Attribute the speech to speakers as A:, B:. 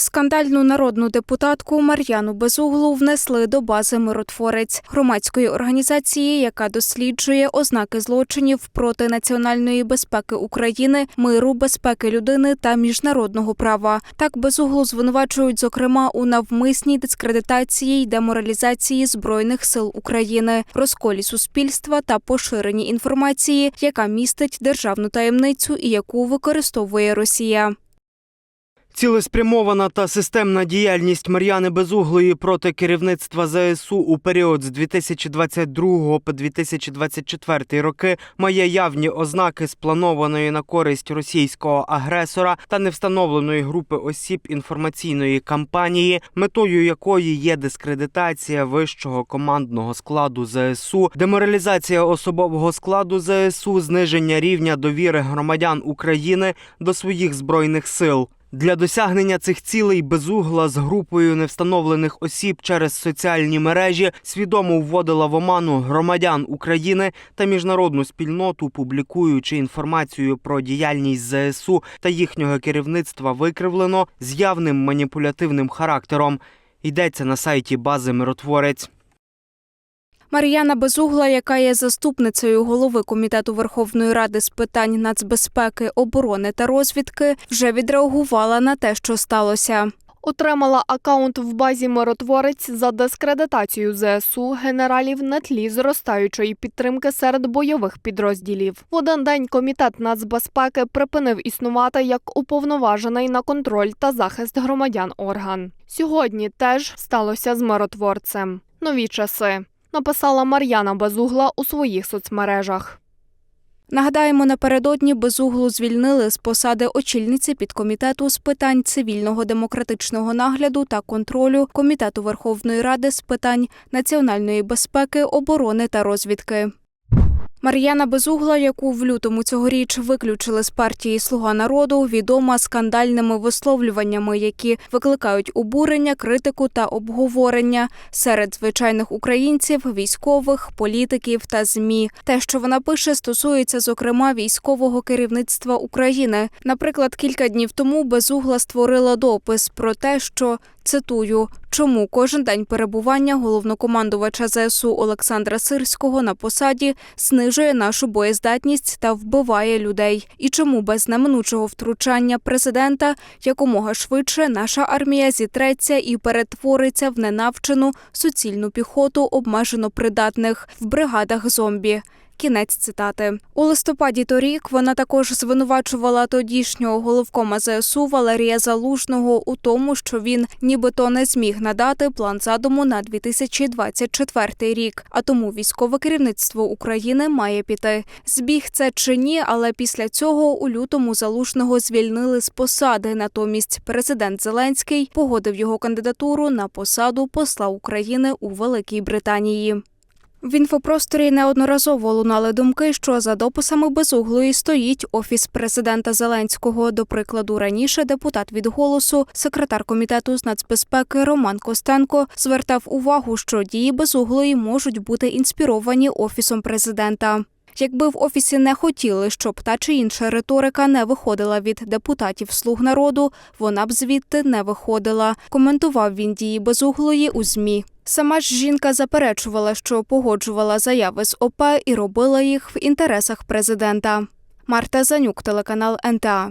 A: Скандальну народну депутатку Мар'яну Безуглу внесли до бази миротворець громадської організації, яка досліджує ознаки злочинів проти національної безпеки України, миру, безпеки людини та міжнародного права. Так Безуглу звинувачують, зокрема, у навмисній дискредитації й деморалізації збройних сил України, розколі суспільства та поширенні інформації, яка містить державну таємницю і яку використовує Росія.
B: Цілеспрямована та системна діяльність Мар'яни Безуглої проти керівництва ЗСУ у період з 2022 по 2024 роки має явні ознаки спланованої на користь російського агресора та невстановленої групи осіб інформаційної кампанії, метою якої є дискредитація вищого командного складу ЗСУ, деморалізація особового складу ЗСУ, зниження рівня довіри громадян України до своїх збройних сил. Для досягнення цих цілей безугла з групою невстановлених осіб через соціальні мережі свідомо вводила в оману громадян України та міжнародну спільноту, публікуючи інформацію про діяльність ЗСУ та їхнього керівництва викривлено з явним маніпулятивним характером. Йдеться на сайті бази Миротворець.
A: Мар'яна Безугла, яка є заступницею голови комітету Верховної Ради з питань нацбезпеки, оборони та розвідки, вже відреагувала на те, що сталося.
C: Отримала акаунт в базі миротворець за дискредитацію ЗСУ генералів на тлі зростаючої підтримки серед бойових підрозділів. В один день комітет нацбезпеки припинив існувати як уповноважений на контроль та захист громадян орган. Сьогодні теж сталося з миротворцем. Нові часи написала Мар'яна Безугла у своїх соцмережах.
A: Нагадаємо, напередодні Безуглу звільнили з посади очільниці підкомітету з питань цивільного демократичного нагляду та контролю Комітету Верховної Ради з питань національної безпеки, оборони та розвідки. Мар'яна Безугла, яку в лютому цьогоріч виключили з партії Слуга народу, відома скандальними висловлюваннями, які викликають обурення, критику та обговорення серед звичайних українців, військових, політиків та змі. Те, що вона пише, стосується зокрема військового керівництва України. Наприклад, кілька днів тому Безугла створила допис про те, що Цитую, чому кожен день перебування головнокомандувача ЗСУ Олександра Сирського на посаді знижує нашу боєздатність та вбиває людей, і чому без неминучого втручання президента якомога швидше наша армія зітреться і перетвориться в ненавчену суцільну піхоту обмежено придатних в бригадах зомбі. Кінець цитати у листопаді торік вона також звинувачувала тодішнього головкома ЗСУ Валерія Залужного у тому, що він нібито не зміг надати план задуму на 2024 рік. А тому військове керівництво України має піти. Збіг це чи ні, але після цього у лютому залужного звільнили з посади. Натомість президент Зеленський погодив його кандидатуру на посаду посла України у Великій Британії. В інфопросторі неодноразово лунали думки, що за дописами безуглої стоїть офіс президента Зеленського. До прикладу, раніше депутат від голосу, секретар комітету з нацбезпеки Роман Костенко звертав увагу, що дії безуглої можуть бути інспіровані офісом президента. Якби в офісі не хотіли, щоб та чи інша риторика не виходила від депутатів слуг народу, вона б звідти не виходила. Коментував він дії безуглої у змі. Сама ж жінка заперечувала, що погоджувала заяви з ОП і робила їх в інтересах президента. Марта Занюк, телеканал НТА.